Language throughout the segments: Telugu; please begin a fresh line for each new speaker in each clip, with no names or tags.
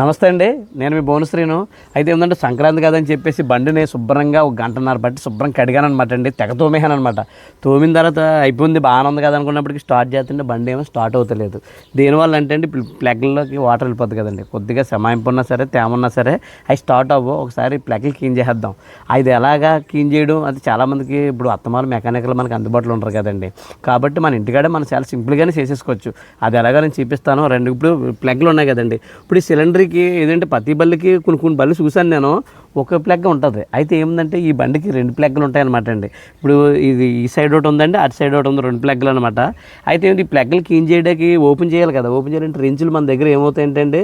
నమస్తే అండి నేను మీ భువనశ్రీను. అయితే ఏంటంటే సంక్రాంతి కాదని చెప్పేసి బండిని శుభ్రంగా ఒక గంటన్నర బట్టి శుభ్రం కడిగాను అనమాట అండి. తెగ తోమేహాను అనమాట తోమిన తర్వాత అయిపోయింది బాగానే ఉంది కదా అనుకున్నప్పటికీ స్టార్ట్ చేస్తుంటే బండి ఏమో స్టార్ట్ అవుతలేదు. దీనివల్ల అంటే అండి ప్లగ్లోకి వాటర్ వెళ్ళిపోతుంది కదండి. కొద్దిగా సమాయింపు ఉన్నా సరే తేమ ఉన్నా సరే అవి స్టార్ట్ అవ్వు ఒకసారి ప్లగ్లు క్లీన్ చేసేద్దాం. అది ఎలాగా క్లీన్ చేయడం అది చాలామందికి ఇప్పుడు అత్తమాలు మెకానికల్ మనకి అందుబాటులో ఉంటారు కదండి. కాబట్టి మన ఇంటికాడే మనం చాలా సింపుల్గానే చేసేసుకోవచ్చు. అది ఎలాగో నేను చూపిస్తాను. రెండు ఇప్పుడు ప్లగ్లు ఉన్నాయి కదండి. ఇప్పుడు ఈ సిలిండర్కి ఏదంటే ప్రతి బల్లికి కొన్ని కొన్ని బళ్ళు చూశాను నేను. ఒక ప్లగ్ ఉంటుంది. అయితే ఏముందంటే ఈ బండికి రెండు ప్లగ్లు ఉంటాయన్నమాట అండి. ఇప్పుడు ఇది ఈ సైడ్ ఒకటి ఉందండి అటు సైడ్ ఒకటి ఉంది రెండు ప్లగ్లు అనమాట అయితే ఏంటి ఈ ప్లగ్లు క్లీన్ చేయడానికి ఓపెన్ చేయాలి కదా? ఓపెన్ చేయాలంటే రెంచులు మన దగ్గర ఏమవుతాయంటే ఏంటంటే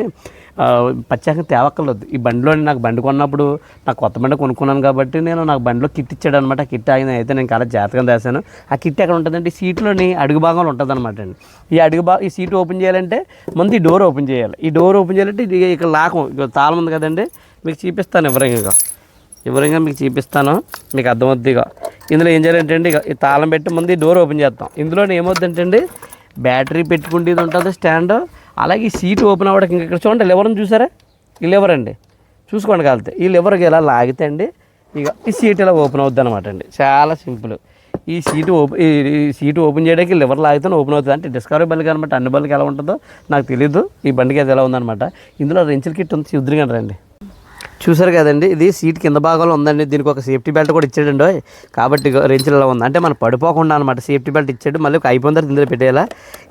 ప్రత్యేకంగా తేవక్కర్లేదు. ఈ బండిలో నాకు బండి కొన్నప్పుడు నాకు కొత్త బండి కొనుక్కున్నాను కాబట్టి నేను నాకు బండిలో కిట్ ఇచ్చాడు అనమాట కిట్ ఆయన అయితే నేను చాలా జాతకం దాసాను ఆ కిట్ ఎక్కడ ఉంటుందంటే సీట్లోని అడుగు భాగంలో ఉంటుంది అనమాట అండి. ఈ అడుగు భా ఈ సీట్ ఓపెన్ చేయాలంటే ముందు ఈ డోర్ ఓపెన్ చేయాలి. ఈ డోర్ ఓపెన్ చేయాలంటే ఇక్కడ లాకం ఇక తాళం ఉంది కదండి మీకు చూపిస్తాను వివరంగా వివరంగా మీకు చూపిస్తాను మీకు అర్థమవుద్ది ఇక. ఇందులో ఏం చేయాలంటే అండి ఇక ఈ తాళం పెట్టి ముందు ఈ డోర్ ఓపెన్ చేస్తాం. ఇందులో ఏమవుతుందంటే అండి బ్యాటరీ పెట్టుకుంటే ఇది ఉంటుంది స్టాండ్. అలాగే ఈ సీట్ ఓపెన్ అవ్వడానికి ఇంకా ఇక్కడ చూడండి లివర్ని చూసారా? ఈ లివర్ అండి. చూసుకోండి కలితే ఈ లివర్కి ఇలా లాగితే అండి ఇక ఈ సీట్ ఇలా ఓపెన్ అవుద్ది అనమాట అండి. చాలా సింపుల్. ఈ సీటు ఓపెన్ ఈ సీటు ఓపెన్ చేయడానికి లివర్ లాగితే ఓపెన్ అవుతుంది. అంటే డిస్కవరీ బండికి అనమాట అన్ని బండికి ఎలా ఉంటుందో నాకు తెలియదు ఈ బండికి అది ఎలా ఉందన్నమాట. ఇందులో రెంచిల్ కిట్ ఉంది చూద్దరిగండి రండి. చూసారు కదండి ఇది సీట్ కింద భాగంలో ఉందండి. దీనికి ఒక సేఫ్టీ బెల్ట్ కూడా ఇచ్చాడండి కాబట్టి ఇగో ఇలా ఉంది. అంటే మనం పడిపోకుండా అనమాట సేఫ్టీ బెల్ట్ ఇచ్చాడు. మళ్ళీ ఒక అయిపోయిన తర్వాత ఇందులో పెట్టేయాలా.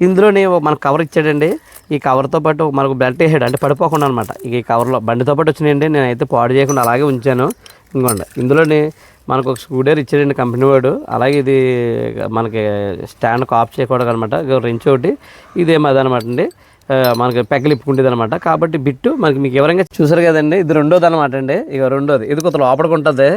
ఇందులోనే మన కవర్ ఇచ్చాడండి. ఈ కవర్తో పాటు మనకు బెల్ట్ వేసాడు అంటే పడిపోకుండా అనమాట ఇక ఈ కవర్లో బండితో పాటు వచ్చినాయండి. నేనైతే పాడు చేయకుండా అలాగే ఉంచాను. ఇంకోండి ఇందులోని మనకు ఒక స్కూటర్ ఇచ్చాడండి కంపెనీ వాడు. అలాగే ఇది మనకి స్టాండ్ ఆఫ్ చేయకూడదు అనమాట రెంచ్ ఒకటి ఇదేమో అదనమాట అండి. మనకి మనకి పెక్కలిప్పుకుంటుంది అనమాట కాబట్టి బిట్టు మనకి మీకు ఎవరంగా చూసారు కదండి ఇది రెండోది అనమాట అండి. ఇక రెండోది. ఇది కొంత లోపలికి ఉంటుంది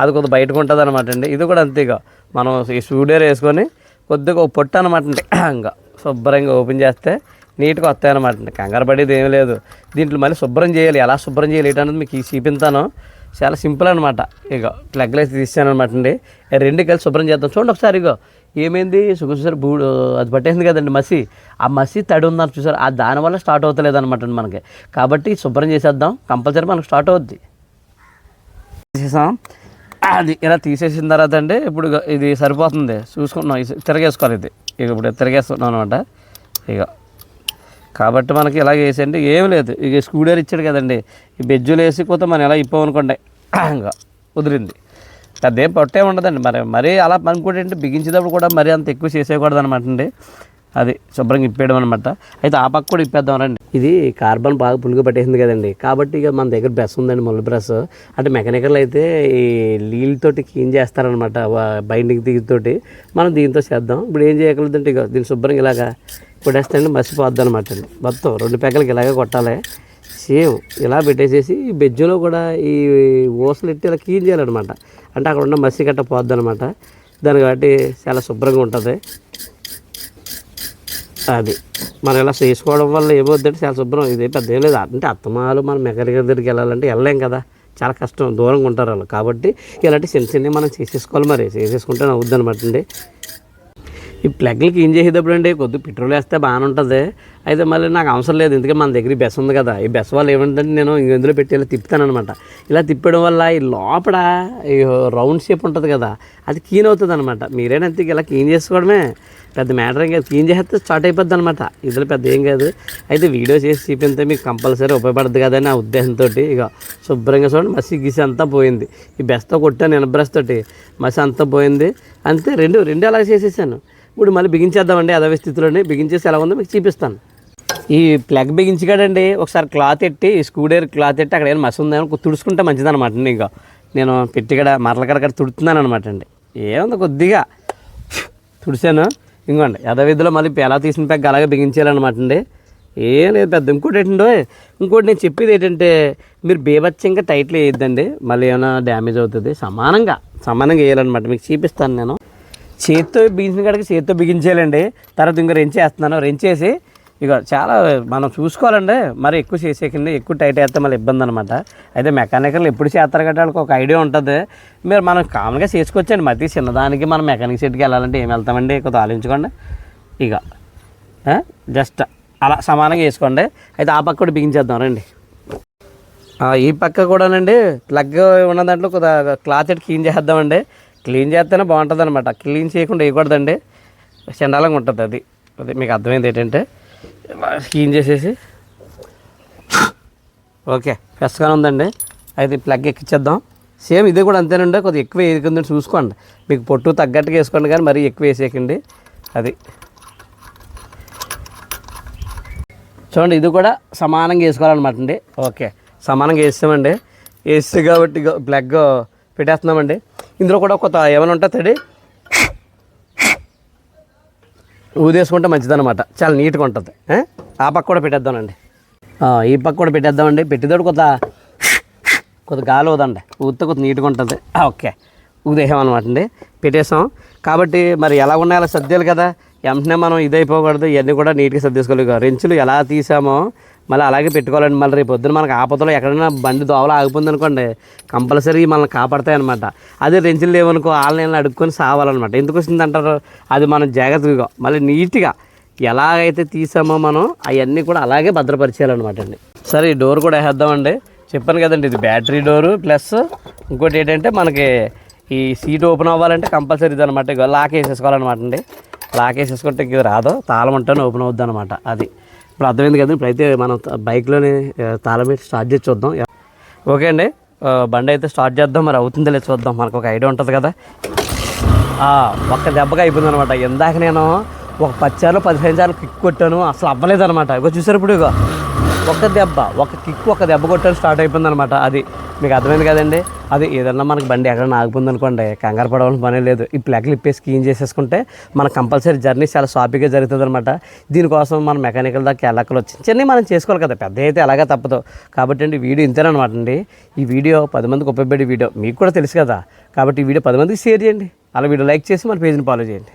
అది కొంత బయటకు ఉంటుంది అనమాట అండి. ఇది కూడా అంతే ఇక మనం ఈ స్టూడియో వేసుకొని కొద్దిగా ఒక పొట్టు అనమాట అండి. ఇంకా శుభ్రంగా ఓపెన్ చేస్తే నీట్గా వస్తాయి అనమాట కంగారు పడేది ఏం లేదు. దీంట్లో మళ్ళీ శుభ్రం చేయాలి. ఎలా శుభ్రం చేయాలి ఏంటనేది మీకు చూపించాను చాలా సింపుల్ అనమాట ఇక ప్లగ్లు అయితే తీసాను అనమాట అండి. రెండు కలిసి శుభ్రం చేద్దాం. చూడండి ఒకసారి ఇగో. ఏమైంది? చూసారు బూడు అది పట్టేసింది కదండి మసి. ఆ మసి తడి ఉందని చూసారు. ఆ దానివల్ల స్టార్ట్ అవుతలేదు అనమాట అండి మనకి. కాబట్టి శుభ్రం చేసేద్దాం. కంపల్సరీ మనకు స్టార్ట్ అవుద్ది. తీసేసాం. అది ఇలా తీసేసిన తర్వాత అండి ఇప్పుడు ఇది సరిపోతుంది. చూసుకుంటున్నాం. తిరగేసుకోవాలి ఇది. ఇక ఇప్పుడు తిరగేస్తున్నాం అనమాట ఇక కాబట్టి మనకి ఇలా వేసేయండి. ఏం లేదు. ఇక స్కూడర్ ఇచ్చాడు కదండి. ఈ బెజ్జులు వేసి పోతే మనం ఎలా ఇప్పామనుకోండి ఇంకా కుదిరింది. పెద్ద ఏం పొట్టే ఉండదండి. మరి మరీ అలా అనుకోండి ఏంటి? బిగించేటప్పుడు కూడా మరీ అంత ఎక్కువ చేసేయకూడదు అనమాట అండి. అది శుభ్రంగా ఇప్పేయడం అనమాట అయితే ఆ పక్క కూడా ఇప్పేద్దాం రండి. ఇది కార్బన్ బాగా పులుగు పట్టేసింది కదండి. కాబట్టి ఇక మన దగ్గర బ్రష్ ఉందండి ముళ్ళ బ్రష్. అంటే మెకానికల్ అయితే ఈ నీళ్ళతోటి క్లీన్ చేస్తారనమాట బైండింగ్ దీనితోటి మనం దీంతో చేద్దాం. ఇప్పుడు ఏం చేయగలదంటే ఇక దీన్ని శుభ్రంగా ఇలాగా కొట్టేస్తే మర్చిపోద్ది అనమాట అండి మొత్తం రెండు పెక్కలకి ఇలాగే కొట్టాలి. సేమ్ ఇలా పెట్టేసేసి ఈ బెజ్జులో కూడా ఈ ఓసలు ఎట్టి ఇలా క్లీన్ చేయాలన్నమాట. అంటే అక్కడ ఉన్న మసి గట్ట పోద్ది అనమాట దాన్ని కాబట్టి చాలా శుభ్రంగా ఉంటుంది. అది. మనం ఇలా చేసుకోవడం వల్ల ఏమవుద్దంటే చాలా శుభ్రం. ఇది పెద్ద ఏం లేదు. అంటే అత్తమాలు మనం మెకానిక్ దగ్గరికి వెళ్ళాలంటే వెళ్ళలేం కదా. చాలా కష్టం. దూరంగా ఉంటారు వాళ్ళు. కాబట్టి ఇలాంటి చిన్న చిన్నవి మనం చేసేసుకోవాలి మరి. చేసేసుకుంటే అవుద్ది అనమాట అండి. ఈ ప్లగ్లకి ఏం చేసేటప్పుడు అండి కొద్ది పెట్రోల్ వేస్తే బాగానే ఉంటుంది అయితే మళ్ళీ నాకు అవసరం లేదు ఎందుకంటే మన దగ్గర బెస్ ఉంది కదా. ఈ బెస్ వాళ్ళు ఏమంటే నేను ఇందులో పెట్టి ఇలా తిప్పుతానమాట ఇలా తిప్పడం వల్ల ఈ లోపల ఈ రౌండ్ షేప్ ఉంటుంది కదా అది క్లీన్ అవుతుంది అనమాట మీరేనంతే ఇలా క్లీన్ చేసుకోవడమే. పెద్ద మ్యాటర్ ఇంకా క్లీన్ చేస్తే స్టార్ట్ అయిపోద్ది అనమాట ఇందులో పెద్ద ఏం కాదు. అయితే వీడియో చేసి చూపితే మీకు కంపల్సరీ ఉపయోగపడుతుంది కదా నా ఉద్దేశంతో ఇక శుభ్రంగా చూడండి మసి గీసి అంతా పోయింది. ఈ బెస్తో కొట్టాను ఎనబ్రస్ తోటి మసి అంతా పోయింది. అంతే రెండు రెండు అలా చేసేసాను. ఇప్పుడు మళ్ళీ బిగించేద్దామండి అదే స్థితిలోనే. బిగించేసి ఎలా ఉందో మీకు చూపిస్తాను. ఈ ప్లగ్ బిగించగాడండి ఒకసారి క్లాత్ ఎట్టి ఈ స్కూడేర్ క్లాత్ ఎట్టి అక్కడ ఏమైనా మసి ఉందేమో తుడుచుకుంటే మంచిదన్నమాట అండి ఇంకా. నేను పెట్టికడ మరలకడ తుడుతున్నాను అనమాట అండి. ఏముంది కొద్దిగా. తుడిచాను. ఇంకోండి యథవిధిలో మళ్ళీ ఎలా తీసిన ప్యాక్ అలాగే బిగించాలన్నమాట అండి. ఏం లేదు పెద్ద ఇంకోటి ఏంటంటే ఇంకోటి నేను చెప్పేది ఏంటంటే మీరు బేబచ్చంగా టైట్లు వేయద్దండి. మళ్ళీ ఏమైనా డ్యామేజ్ అవుతుంది. సమానంగా సమానంగా వేయాలన్నమాట. మీకు చూపిస్తాను నేను. చేత్తో బిగించిన కాడికి చేత్తో బిగించేయాలండి. తర్వాత ఇంకా రెంచి వేస్తున్నాను రెంచేసి ఇక చాలా మనం చూసుకోవాలండి. మరి ఎక్కువ చేసేకండి ఎక్కువ టైట్ వేస్తే మళ్ళీ ఇబ్బంది అనమాట అయితే మెకానికల్ ఎప్పుడు చేస్తారు కదా వాళ్ళకి ఒక ఐడియా ఉంటుంది. మీరు మనం కామన్గా చేసుకోవచ్చండి. మధ్య చిన్నదానికి మనం మెకానిక్ సెట్కి వెళ్ళాలంటే ఏం వెళ్తామండి? కొద్దిగా ఆలోచించుకోండి. ఇక జస్ట్ అలా సమానంగా వేసుకోండి అయితే ఆ పక్క కూడా బిగించేద్దాం రండి. ఈ పక్క కూడానండి ప్లగ్ ఉన్న దాంట్లో కొద్దిగా క్లాత్ క్లీన్ చేద్దామండి. క్లీన్ చేస్తేనే బాగుంటుంది అనమాట క్లీన్ చేయకుండా వేయకూడదండి. చండాలంగా ఉంటుంది అది. అది మీకు అర్థమైంది ఏంటంటే క్లీన్ చేసేసి. ఓకే ఫ్రెష్గానే ఉందండి. అయితే ఈ ప్లగ్ ఎక్కిచ్చేద్దాం. సేమ్ ఇది కూడా అంతేనండి. కొద్దిగా ఎక్కువ వేయకుందని చూసుకోండి. మీకు పొట్టు తగ్గట్టుగా వేసుకోండి కానీ మరీ ఎక్కువ వేసేయకండి. అది. చూడండి ఇది కూడా సమానంగా వేసుకోవాలన్నమాట అండి. ఓకే సమానంగా వేస్తామండి. వేస్తే కాబట్టి ప్లగ్ పెట్టేస్తున్నామండి. ఇందులో కూడా కొత్త ఏమైనా ఉంటుందండి ఊదేసుకుంటే మంచిదన్నమాట. చాలా నీట్గా ఉంటుంది. ఆ? పక్క కూడా పెట్టేద్దామండి. ఈ పక్క కూడా పెట్టేద్దామండి. పెట్టేదోడు కొత్త కొత్త గాలి వదండి. ఊతే కొద్ది నీట్గా ఉంటుంది. ఓకే. ఉదేహం అనమాట అండి. పెట్టేసాం. కాబట్టి మరి ఎలా ఉన్నాయో అలా సర్దేయాలి కదా? వెంటనే మనం ఇదైపోకూడదు. ఇవన్నీ కూడా నీట్గా సర్దేసుకోలేదు రెంచులు ఎలా తీసామో మళ్ళీ అలాగే పెట్టుకోవాలండి. మళ్ళీ రేపు పొద్దున మనకు ఆపదలో ఎక్కడైనా బండి దోవలో ఆగిపోయింది అనుకోండి కంపల్సరీ మనల్ని కాపాడతాయి అనమాట అదే రెంచులు లేవనుకో వాళ్ళని అడుక్కొని సావాలన్నమాట. ఎందుకు వచ్చింది అంటారు? అది మనం జాగ్రత్తగా మళ్ళీ నీట్గా ఎలాగైతే తీసామో మనం అవన్నీ కూడా అలాగే భద్రపరిచేయాలన్నమాట అండి. సరే ఈ డోర్ కూడా వేసేద్దామండి. చెప్పాను కదండి ఇది బ్యాటరీ డోరు ప్లస్ ఇంకోటి ఏంటంటే మనకి ఈ సీట్ ఓపెన్ అవ్వాలంటే కంపల్సరీ ఇది అనమాట లాక్ వేసేసుకోవాలన్నమాట అండి. లాక్ వేసేసుకుంటే ఇది రాదు. తాళం ఉంటేనే ఓపెన్ అవుద్ది అనమాట అది. ఇప్పుడు అర్థమైంది కదా ఇప్పుడైతే మనం బైక్లోనే తాళం పెట్టి స్టార్ట్ చేసి చూద్దాం. ఓకే అండి బండి అయితే స్టార్ట్ చేద్దాం మరి అవుతుందో లేదు చూద్దాం. మనకు ఒక ఐడియా ఉంటుంది కదా. ఒక్క దెబ్బగా అయిపోయింది అనమాట ఇందాక నేను ఒక పచ్చారు పదిహేను సార్లు కిక్ కొట్టాను అసలు అవ్వలేదు అనమాట ఇగో చూసారు ఇప్పుడు ఇగో. ఒక దెబ్బ ఒక కిక్ ఒక దెబ్బ కొట్టడం స్టార్ట్ అయిపోయింది అనమాట అది మీకు అర్థమైంది కదండి? అది ఏదన్నా మనకి బండి ఎక్కడైనా ఆగిపోయింది అనుకోండి కంగారు పడవలసిన పనే లేదు. ఈ ప్లగ్లు ఇప్పేసి క్లీన్ చేసేసుకుంటే మనకు కంపల్సరీ జర్నీ చాలా సాఫీగా జరుగుతుంది అనమాట దీనికోసం మనం మెకానికల్ దాకా వెళ్ళక్కలు చిన్న చిన్నవి మనం చేసుకోవాలి కదా పెద్ద అయితే అలాగే తప్పదు. కాబట్టి అండి వీడియో ఇంతేనమాట అండి. ఈ వీడియో పది మందికి ఉపయోగపడే వీడియో మీకు కూడా తెలుసు కదా. కాబట్టి ఈ వీడియో పది మందికి షేర్ చేయండి. అలా వీడియో లైక్ చేసి మన పేజ్ని ఫాలో చేయండి.